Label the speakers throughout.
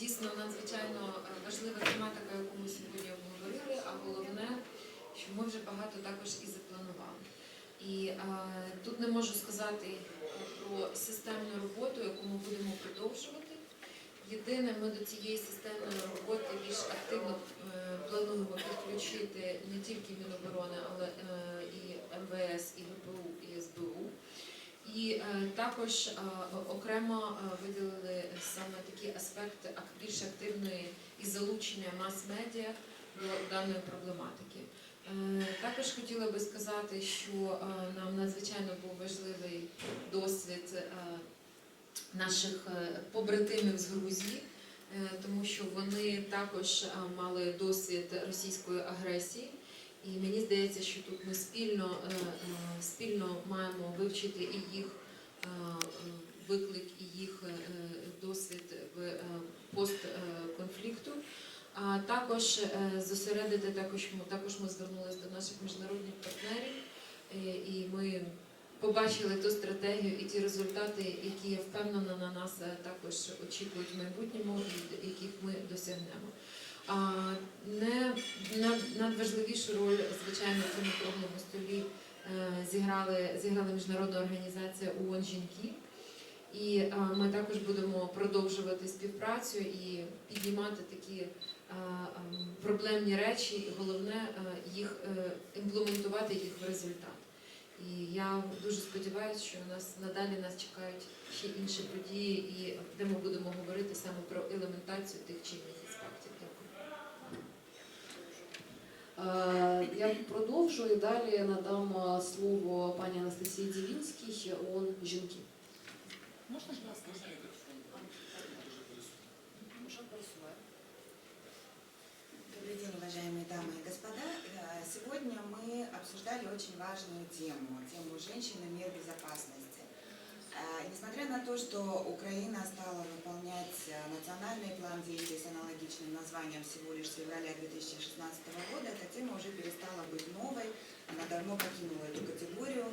Speaker 1: дійсно надзвичайно е, важлива тематика, яку ми сьогодні обговорили, а головне, що ми вже багато також і запланували. І е, тут не можу сказати про системну роботу, яку ми будемо продовжувати. Єдине, ми до цієї системної роботи більш активно е, плануємо підключити не тільки Міноборони, але е, і МВС, і ГПУ, і СБУ. І також окремо виділили саме ак- більш активної і залучення мас-медіа до даної проблематики. Е, Також хотіла би сказати, що е, нам надзвичайно був важливий досвід е, наших побратимів з Грузії, тому що вони також мали досвід російської агресії. І мені здається, що тут ми спільно, спільно маємо вивчити і їх виклик, і їх досвід постконфлікту. А також е, зосередити також ми також ми звернулися до наших міжнародних партнерів, е, і ми побачили ту стратегію і ті результати, які я впевнена на нас е, також очікують в майбутньому, і яких ми досягнемо. А не надважливішу роль, звичайно, в цьому круглому столі зіграли, зіграла міжнародна організація ООН жінки. І е, ми також будемо продовжувати співпрацю і піднімати такі е, ем, проблемні речі, і головне е, їх е, імплементувати їх в результат. І я дуже сподіваюся, що у нас надалі нас чекають ще інші події, і де ми будемо говорити саме про елементацію тих чи інших аспектів.
Speaker 2: Е, Я продовжу і далі надам е, слово пані Анастасії Дівінській, ООН жінки.
Speaker 3: Можна ж ласка?
Speaker 4: Добрый день, уважаемые дамы и господа. Э, Сегодня мы обсуждали очень важную тему, тему женщины мир безопасности. Э, Несмотря на то, что Украина стала выполнять э, национальный план действий с аналогичным названием всего лишь с февраля 2016 года, эта тема уже перестала быть новой, она давно покинула эту категорию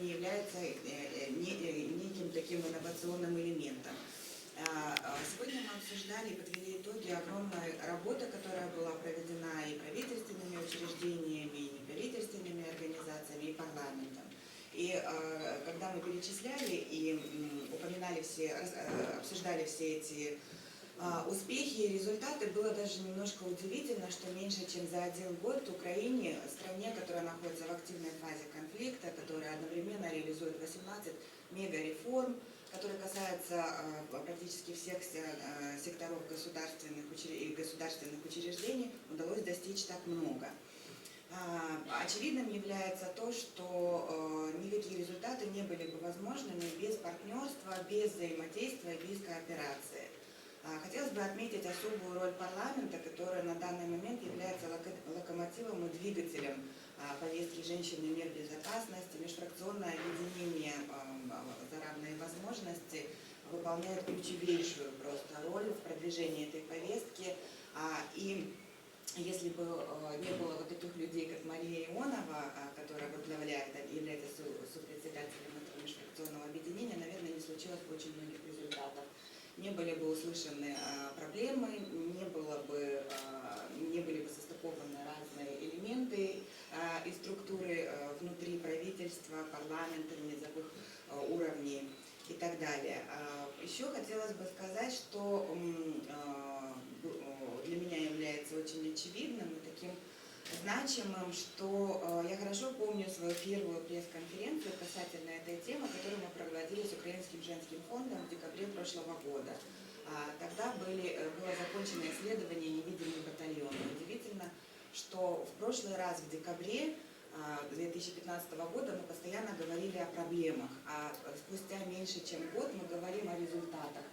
Speaker 4: не является э, э, не- э, неким таким инновационным элементом. А, а, Сегодня мы обсуждали и подвели итоги огромной работы, которая была проведена и правительственными учреждениями, и неправительственными организациями, и парламентом. И э, когда мы перечисляли и м, упоминали все, раз- э, обсуждали все эти а, успехи и результаты, было даже немножко удивительно, что меньше чем за один год Украине, стране, которая находится в активной фазе конфликта, которая одновременно реализует 18 мегареформ, которые касаются э, практически всех се- э, секторов государственных государственных учреждений, удалось достичь так много. А, Очевидным является то, что никакие результаты не были бы возможными без партнерства, без взаимодействия, без кооперации. А, Хотелось бы отметить особую роль парламента, который на данный момент является локо- локомотивом и двигателем а, повестки «Женщины. Мир. Безопасности». Межфракционное объединение а, за равные возможности выполняет ключевейшую просто роль в продвижении этой повестки. А, И если бы э, не было вот таких людей, как Мария Ионова, которая возглавляет, является сопредседателем этого межфракционного объединения, наверное, не случилось бы очень многих результатов. Не были бы услышаны а, проблемы, не, было бы, а, не были бы состыкованы разные элементы а, и структуры внутри правительства, парламента, низовых уровней и так далее. Еще хотелось бы сказать, что для меня является очень очевидным и таким значимым, что э, я хорошо помню свою первую пресс-конференцию касательно этой темы, которую мы проводили с Украинским женским фондом в декабре прошлого года. А, Тогда были, э, было закончено исследование «Невидимый батальон». И Удивительно, что в прошлый раз в декабре а, 2015 года мы постоянно говорили о проблемах, а спустя меньше чем год мы говорим о результатах.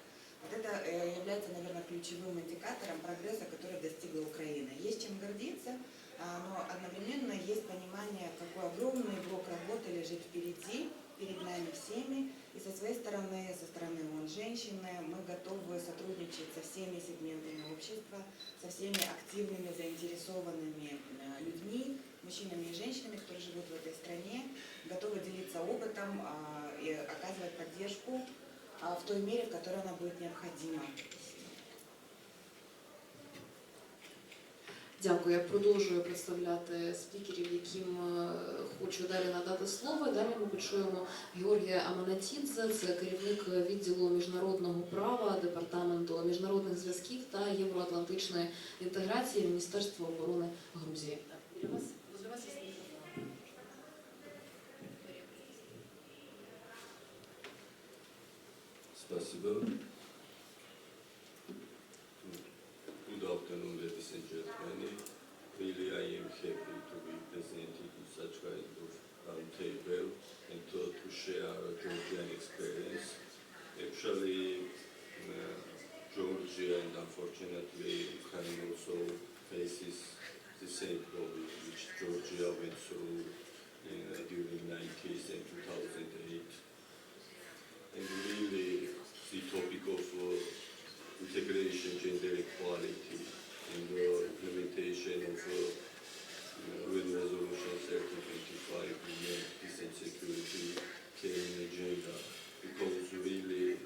Speaker 4: Вот это э, является, наверное, ключевым индикатором прогресса, который достигла Украина. Есть чем гордиться, а, но одновременно есть понимание, какой огромный блок работы лежит впереди, перед нами всеми. И со своей стороны, со стороны МОН женщины, мы готовы сотрудничать со всеми сегментами общества, со всеми активными, заинтересованными э, людьми, мужчинами и женщинами, которые живут в этой стране, готовы делиться опытом а, и оказывать поддержку а, в той мере, в которой она будет необходима.
Speaker 2: Дякую. Я продовжую представляти спікерів, яким е, хочу далі надати слово. Далі ми почуємо Георгія Аманатідзе, це керівник відділу міжнародного права департаменту міжнародних зв'язків та євроатлантичної інтеграції Міністерства оборони Грузії.
Speaker 5: Спасибо. To be presented to such kind of roundtable and to, to share our Georgian experience. Actually, uh, Georgia and unfortunately Ukraine also faces the same problem which Georgia went through in, uh, during 90s and 2008. And really, the topic of uh, integration, gender equality, and uh, implementation of uh, Resolution 1325, Women, Peace and Security, in agenda. Because really,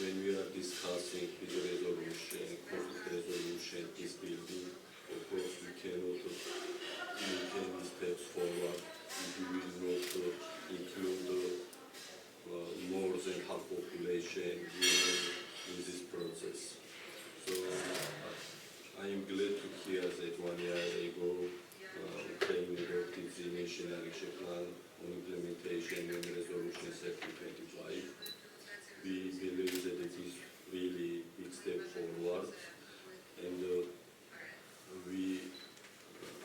Speaker 5: when we are discussing this resolution, conflict resolution, peace building, of course we cannot make any steps forward we will not uh, include uh, uh, more than half population women in this process. So I am glad to hear that one year ago uh, Ukraine adopted the National Action Plan on implementation and resolution 1325. We believe that it is really big step forward and uh, we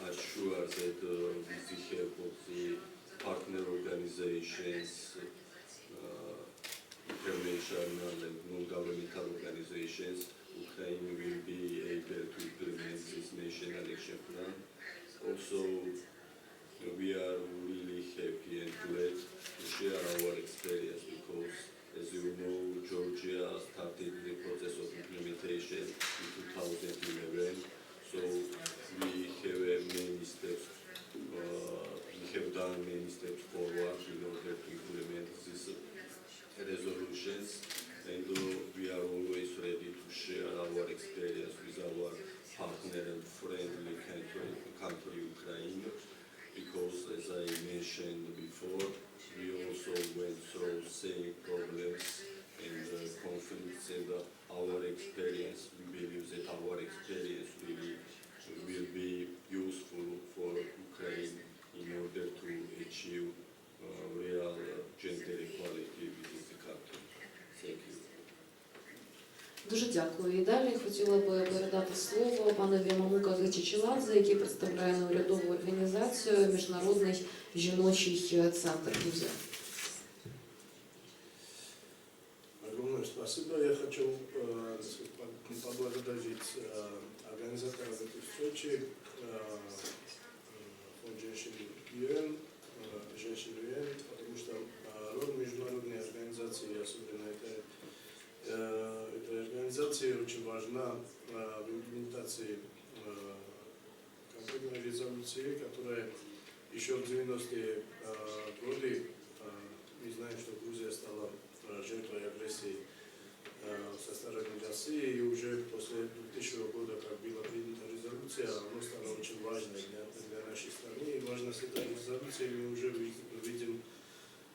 Speaker 5: are sure that uh, with the help of the partner organizations, uh, international and non-governmental organizations, Ukraine will be able to implement this national action plan. Also, we are really happy and glad to share our experience because, as you know, Georgia started the process of implementation in 2011. So we have many steps uh, we have done many steps forward in order to implement these
Speaker 2: Дуже дякую. І далі хотіла би передати слово панові Мамука Гачичеладзе, який представляє неурядову організацію Міжнародний жіночий центр Грузія.
Speaker 6: Огромное спасибо. Я хочу э, по- поблагодарить э, организаторов этой встречи, э, фонд женщин ЮН, э, женщин ЮН, потому что э, роль международной организации, особенно этой, э, этой организации, очень важна э, в имплементации э, конкретной резолюции, которая еще в 90-е э, годы, э, мы знаем, что Грузия стала э, жертвой агрессии э, со стороны России, и уже после 2000 года, как была принята резолюция, она стала очень важной для, для нашей страны. И важность этой резолюции мы уже ви- видим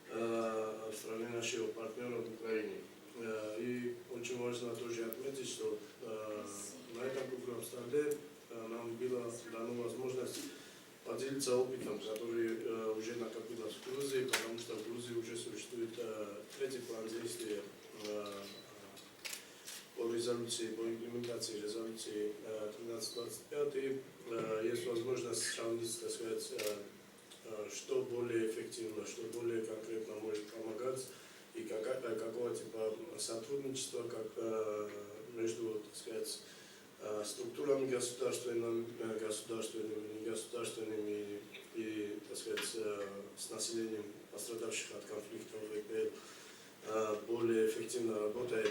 Speaker 6: э, в стране нашего партнера в Украине. Э, И очень важно тоже отметить, что э, на этом круглом столе э, нам была дана возможность поделиться опытом, который э, уже накопилось в Грузии, потому что в Грузии уже существует э, третий план действия э, по резолюции, по имплементации резолюции э, 1325. Э, есть возможность сравнить, так сказать, э, что более эффективно, что более конкретно может сотрудничества как, э, между, так сказать, э, структурами государственными, э, государственными, негосударственными и, так сказать, с населением пострадавших от конфликтов ВПЛ более эффективно работает.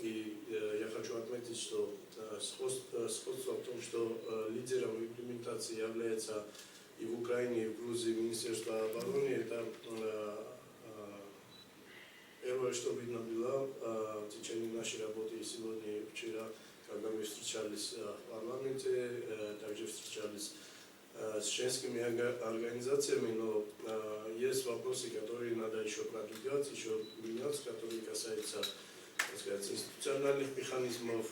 Speaker 6: И я хочу отметить, что сход- э, сходство в том, что лидером имплементации является и в Украине, и в Грузии Министерство обороны. Это первое, что видно было э, в течение нашей работы и сегодня, и вчера, когда мы встречались э, в парламенте, э, также встречались э, с членскими орга- организациями, но э, есть вопросы, которые надо еще продвигать, еще менять, которые касаются так сказать, институциональных механизмов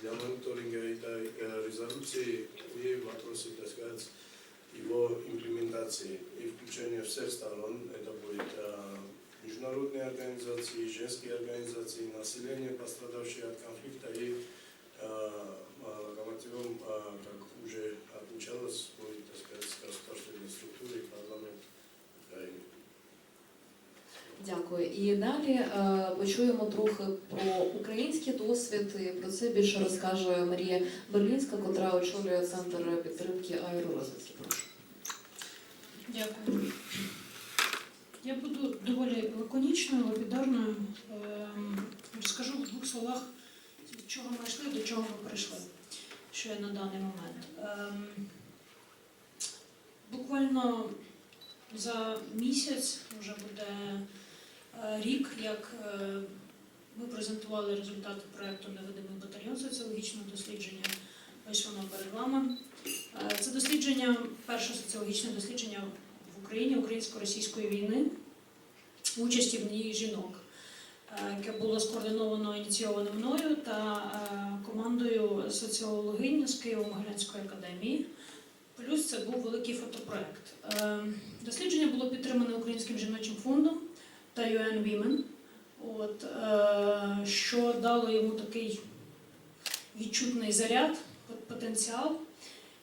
Speaker 6: для мониторинга этой э, резолюции и вопросы, так сказать, его имплементации и включения всех сторон. организации, женские организации, население, пострадавшее от конфликта и э, э, локомотивом, э, как уже отмечалось, будет, так сказать, государственные структуры и парламент Украины.
Speaker 2: Дякую. І далі е, почуємо трохи про український досвід. І про це більше розкаже Марія Берлінська, котра очолює центр підтримки аеророзвитки. Прошу.
Speaker 3: Дякую. Я буду доволі лаконічною, лапідарною. Ем, Розкажу в двох словах, від чого ми йшли, до чого ми прийшли, що є на даний момент. Ем, Буквально за місяць вже буде е, рік, як е, ми презентували результати проєкту Невидимий батальйон соціологічного дослідження. Ось воно перед вами. Е, Це дослідження, перше соціологічне дослідження Україні українсько-російської війни, участі в ній жінок, е, яке було скоординовано ініційовано мною та е, командою соціологинь з Києво-Могилянської академії. Плюс це був великий фотопроект. Е, Дослідження було підтримане Українським жіночим фондом та UN Women, от, що дало йому такий відчутний заряд, потенціал.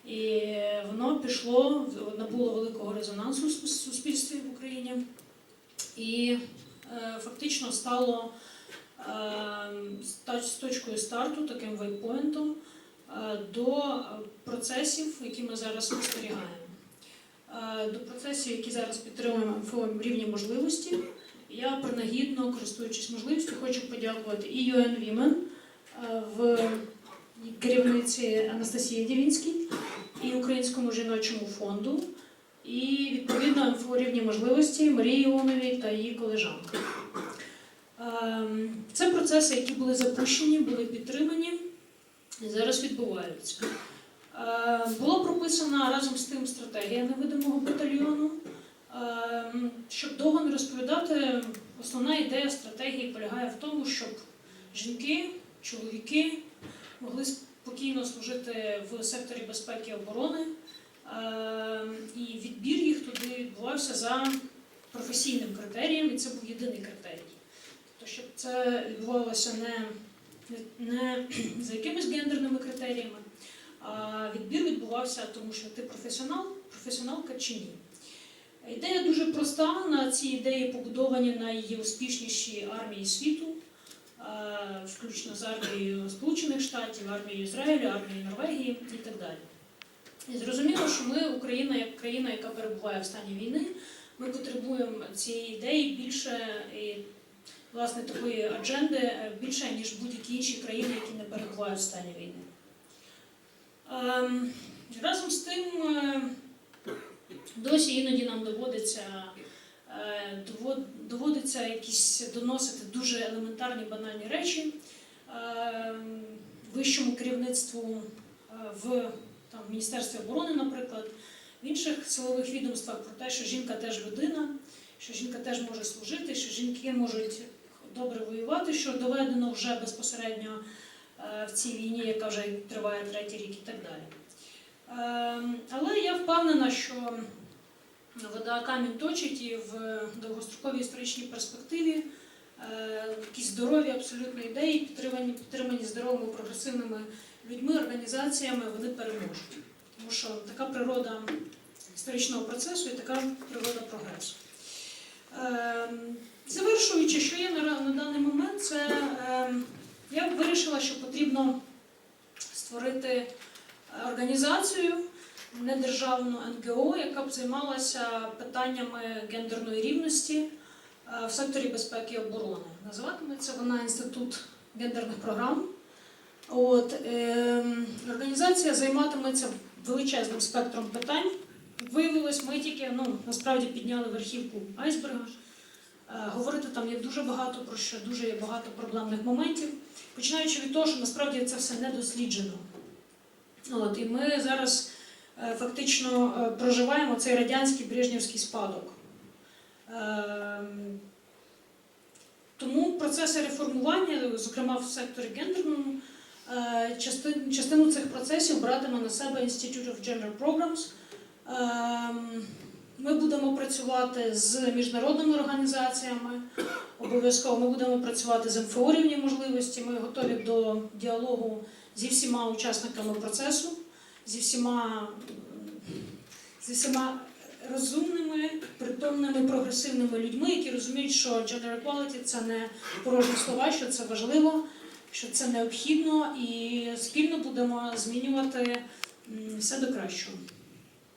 Speaker 3: І воно пішло, набуло великого резонансу в суспільстві в Україні і е, фактично стало е, з точкою старту, таким вейпоінтом е, до процесів, які ми зараз спостерігаємо. До процесів, які зараз підтримуємо в рівні можливості. Я принагідно, користуючись можливістю, хочу подякувати і UN Women в керівниці Анастасії Дівінській і Українському жіночому фонду, і відповідно МФО рівні можливості Марії Іоновій та її колежанки. Ем, Це процеси, які були запущені, були підтримані і зараз відбуваються. Е, Була прописана разом з тим стратегія невидимого батальйону. Ем, Щоб довго не розповідати, основна ідея стратегії полягає в тому, щоб жінки, чоловіки могли спокійно служити в секторі безпеки і оборони, Е, і відбір їх туди відбувався за професійним критерієм, і це був єдиний критерій. Тобто, щоб це відбувалося не, не, за якимись гендерними критеріями, а відбір відбувався, тому що ти професіонал, професіоналка чи ні. Ідея дуже проста. На цій ідеї побудовані найуспішніші армії світу, включно з армією Сполучених Штатів, армією Ізраїлю, армією Норвегії і так далі. І зрозуміло, що ми, Україна, як країна, яка перебуває в стані війни, ми потребуємо цієї ідеї більше і власне такої адженди е, більше, ніж будь-які інші країни, які не перебувають в стані війни. Ем, Разом з тим, е, досі іноді нам доводиться, е, доводиться якісь доносити дуже елементарні банальні речі ем, вищому керівництву е, в там, Міністерстві оборони, наприклад, в інших силових відомствах про те, що жінка теж людина, що жінка теж може служити, що жінки можуть добре воювати, що доведено вже безпосередньо е, в цій війні, яка вже триває третій рік і так далі. Ем, Але я впевнена, що вода камінь точить і в довгостроковій історичній перспективі е, якісь здорові абсолютно ідеї, підтримані, підтримані здоровими прогресивними людьми, організаціями, вони переможуть. Тому що така природа історичного процесу і така природа прогресу. Ем, Завершуючи, що є на, на даний момент, це ем, я вирішила, що потрібно створити організацію недержавну НГО, яка б займалася питаннями гендерної рівності е, в секторі безпеки і оборони. Називатиметься вона Інститут гендерних програм. От, ем, організація займатиметься величезним спектром питань. Виявилось, ми тільки ну, насправді підняли верхівку айсберга. Говорити там є дуже багато про що, дуже є багато проблемних моментів, починаючи від того, що насправді це все не досліджено. От, і ми зараз е, фактично е, проживаємо цей радянський брежнівський спадок. Ем, Тому процеси реформування, зокрема в секторі гендерному, е, частину цих процесів братиме на себе Institute of Gender Programs. Ем, Ми будемо працювати з міжнародними організаціями. Обов'язково ми будемо працювати з МФО рівні можливості. Ми готові до діалогу зі всіма учасниками процесу, зі всіма, зі всіма розумними, притомними, прогресивними людьми, які розуміють, що gender equality – це не порожні слова, що це важливо, що це необхідно, і спільно будемо змінювати все до кращого.